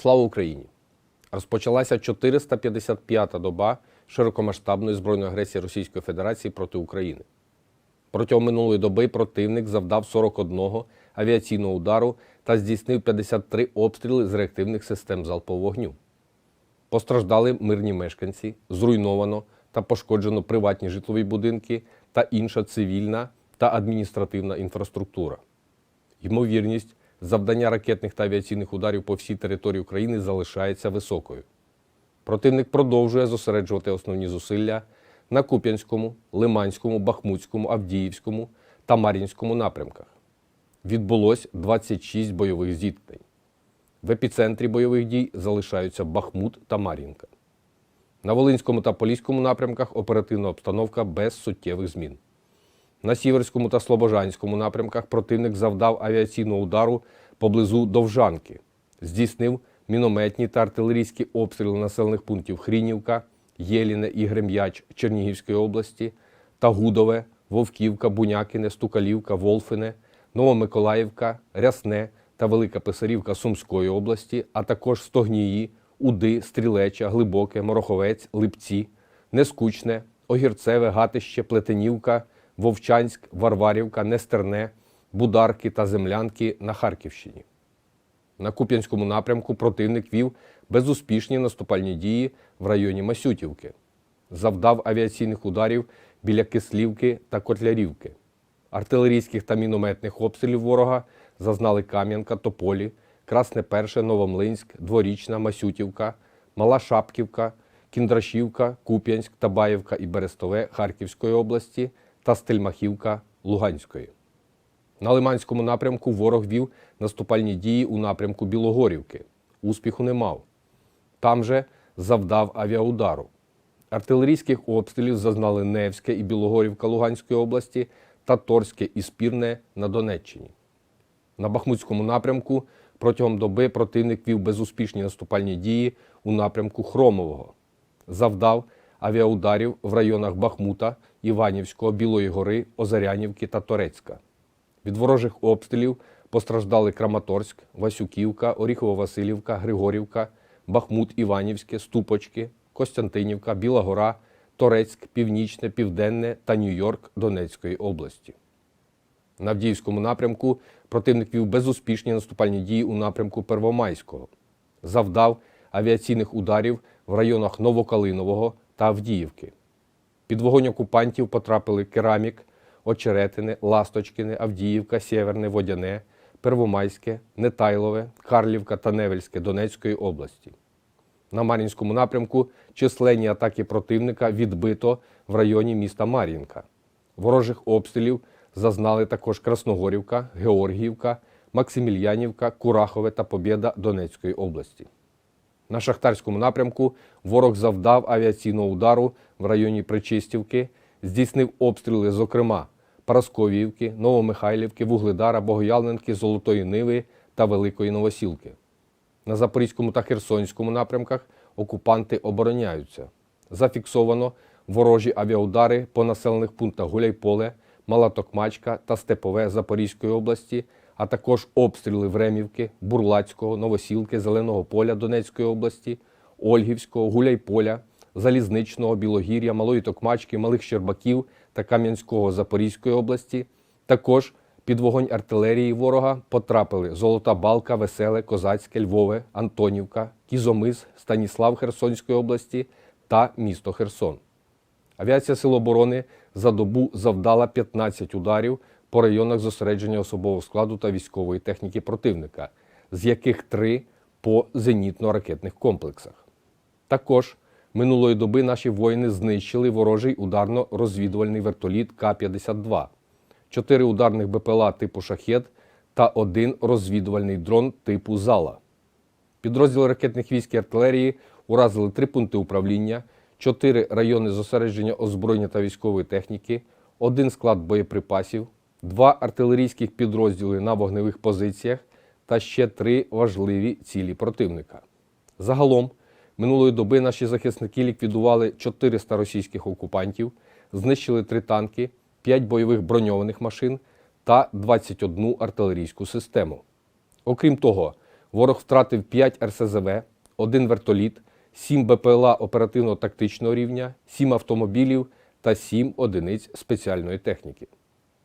Слава Україні! Розпочалася 455-та доба широкомасштабної збройної агресії Російської Федерації проти України. Протягом минулої доби противник завдав 41 авіаційного удару та здійснив 53 обстріли з реактивних систем залпового вогню. Постраждали мирні мешканці, зруйновано та пошкоджено приватні житлові будинки та інша цивільна та адміністративна інфраструктура. Ймовірність завдання ракетних та авіаційних ударів по всій території України залишається високою. Противник продовжує зосереджувати основні зусилля на Куп'янському, Лиманському, Бахмутському, Авдіївському та Мар'їнському напрямках. Відбулось 26 бойових зіткнень. В епіцентрі бойових дій залишаються Бахмут та Мар'їнка. На Волинському та Поліському напрямках оперативна обстановка без суттєвих змін. На Сіверському та Слобожанському напрямках противник завдав авіаційного удару поблизу Довжанки, здійснив мінометні та артилерійські обстріли населених пунктів Хрінівка, Єліне і Грем'яч Чернігівської області та Гудове, Вовківка, Бунякине, Стукалівка, Волфине, Новомиколаївка, Рясне та Велика Писарівка Сумської області, а також Стогнії, Уди, Стрілеча, Глибоке, Мороховець, Липці, Нескучне, Огірцеве, Гатище, Плетенівка, Вовчанськ, Варварівка, Нестерне, Бударки та Землянки на Харківщині. На Куп'янському напрямку противник вів безуспішні наступальні дії в районі Масютівки, завдав авіаційних ударів біля Кислівки та Котлярівки. Артилерійських та мінометних обстрілів ворога зазнали Кам'янка, Тополі, Красне Перше, Новомлинськ, Дворічна, Масютівка, Мала Шапківка, Кіндрашівка, Куп'янськ, Табаєвка і Берестове Харківської області та Стельмахівка Луганської. На Лиманському напрямку ворог вів наступальні дії у напрямку Білогорівки. Успіху не мав. Там же завдав авіаудару. Артилерійських обстрілів зазнали Невське і Білогорівка Луганської області та Торське і Спірне на Донеччині. На Бахмутському напрямку протягом доби противник вів безуспішні наступальні дії у напрямку Хромового. Завдав авіаударів в районах Бахмута, Іванівського, Білої гори, Озарянівки та Торецька. Від ворожих обстрілів постраждали Краматорськ, Васюківка, Оріхово-Василівка, Григорівка, Бахмут, Іванівське, Ступочки, Костянтинівка, Біла Гора, Торецьк, Північне, Південне та Нью-Йорк Донецької області. На Авдіївському напрямку противник вів безуспішні наступальні дії у напрямку Первомайського. Завдав авіаційних ударів в районах Новокалинового та Авдіївки. Під вогонь окупантів потрапили Керамік, Очеретине, Ласточкине, Авдіївка, Сєверне, Водяне, Первомайське, Нетайлове, Карлівка та Невельське Донецької області. На Мар'їнському напрямку численні атаки противника відбито в районі міста Мар'їнка. Ворожих обстрілів зазнали також Красногорівка, Георгіївка, Максимільянівка, Курахове та Побєда Донецької області. На Шахтарському напрямку ворог завдав авіаційного удару в районі Причистівки, здійснив обстріли, зокрема Парасковіївки, Новомихайлівки, Вугледара, Богояльненки, Золотої Ниви та Великої Новосілки. На Запорізькому та Херсонському напрямках окупанти обороняються. Зафіксовано ворожі авіаудари по населених пунктах Гуляйполе, Мала Токмачка та Степове Запорізької області, а також обстріли Времівки, Бурлацького, Новосілки, Зеленого поля Донецької області, Ольгівського, Гуляйполя, Залізничного, Білогір'я, Малої Токмачки, Малих Щербаків та Кам'янського Запорізької області. Також під вогонь артилерії ворога потрапили Золота Балка, Веселе, Козацьке, Львове, Антонівка, Кізомис, Станіслав Херсонської області та місто Херсон. Авіація Сил оборони за добу завдала 15 ударів по районах зосередження особового складу та військової техніки противника, з яких три по зенітно-ракетних комплексах. Також минулої доби наші воїни знищили ворожий ударно-розвідувальний вертоліт К-52, чотири ударних БПЛА типу шахет та один розвідувальний дрон типу Зала. Підрозділи ракетних військ і артилерії уразили три пункти управління, чотири райони зосередження озброєння та військової техніки, один склад боєприпасів, два артилерійських підрозділи на вогневих позиціях та ще три важливі цілі противника. Загалом, минулої доби наші захисники ліквідували 400 російських окупантів, знищили три танки, 5 бойових броньованих машин та 21 артилерійську систему. Окрім того, Ворог втратив 5 РСЗВ, 1 вертоліт, 7 БПЛА оперативно-тактичного рівня, 7 автомобілів та 7 одиниць спеціальної техніки.